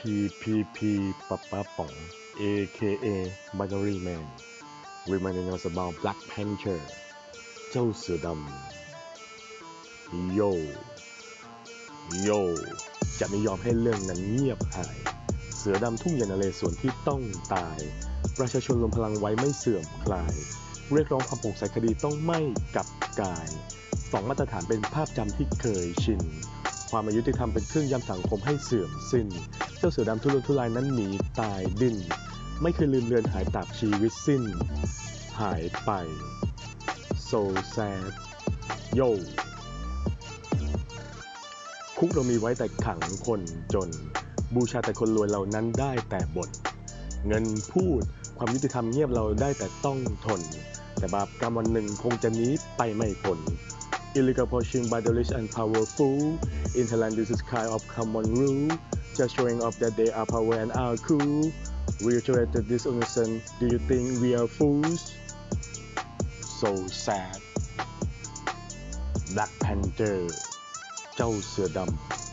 PPP ปะปะป๋อง AKA Battery Man reminding us about Black Panther เจ้าเสือดำโยโยจะไม่ยอมให้เรื่องนั้นเงียบหาย เสือดำทุ่งยานาเลส่วนที่ต้องตาย ประชาชนรวมพลังไว้ไม่เสื่อมคลาย เรียกร้องความโปร่งใสคดีต้องไม่กับกายสองมาตรฐานเป็นภาพจำที่เคยชิน ความอายุติธรรมเป็นเครื่องย้ำสังคมให้เสื่อมสิ้น เจ้าเสือดำทุรนทุรายนั้นหนีตายดิ้น ไม่เคยลืมเลือนหายจากชีวิตสิ้น หายไป so sad yo คุกเรามีไว้แต่ขังคนจน บูชาแต่คนรวยเรานั้นได้แต่บ่นเงินพูดความยุติธรรมเงียบเราได้แต่ต้องทน แต่บาปกรรมวันหนึ่งคงจะนี้ไปไม่พ้น Illegal poaching by the rich and powerful In Thailand this is kind of common rule Just showing off that they are power and are cool Reiterated this innocent Do you think we are fools? So sad Black Panther เจ้าเสือดำ Yo